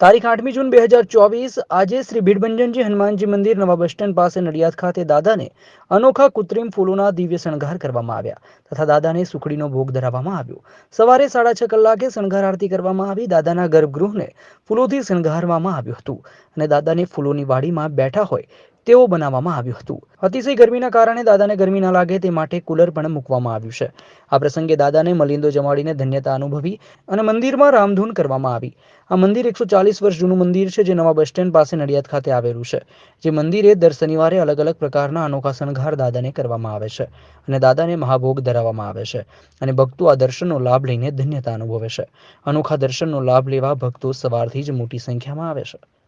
તારીખ આઠમી જૂન બે હજાર ચોવીસ, આજે શ્રી ભીડભંજનજી હનુમાનજી મંદિર નવા બસ સ્ટેન્ડ પાસે નડિયાદ ખાતે દાદાને અનોખા કૃત્રિમ ફૂલોના દિવ્ય શણગાર કરવામાં આવ્યા તથા દાદાને સુખડીનો ભોગ ધરાવવામાં આવ્યો. સવારે સાડા છ કલાકે શણગાર આરતી કરવામાં આવી. દાદાના ગર્ભગૃહને ફૂલોથી શણગારવામાં આવ્યું હતું અને દાદાને ફૂલોની વાડીમાં બેઠા હોય તેવો બનાવવામાં આવ્યું હતું. અતિશય ગરમીના કારણે દાદાને ગરમી ન લાગે તે માટે કુલર પણ મૂકવામાં આવ્યું છે. આ પ્રસંગે દાદાને મલિંદો જમાડીને ધન્યતા અનુભવી અને મંદિરમાં રામધૂન કરવામાં આવી. આ મંદિર એકસો ચાલીસ વર્ષ જૂનું મંદિર છે જે નવા બસ સ્ટેન્ડ પાસે નડિયાદ ખાતે આવેલું છે. જે મંદિરે દર શનિવારે અલગ અલગ પ્રકારના અનોખા શણગાર દાદાને કરવામાં આવે છે અને દાદાને મહાભોગ ધરાવવામાં આવે છે અને ભક્તો આ દર્શનનો લાભ લઈને ધન્યતા અનુભવે છે. અનોખા દર્શનનો લાભ લેવા ભક્તો સવારથી જ મોટી સંખ્યામાં આવે છે.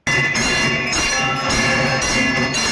Thank you.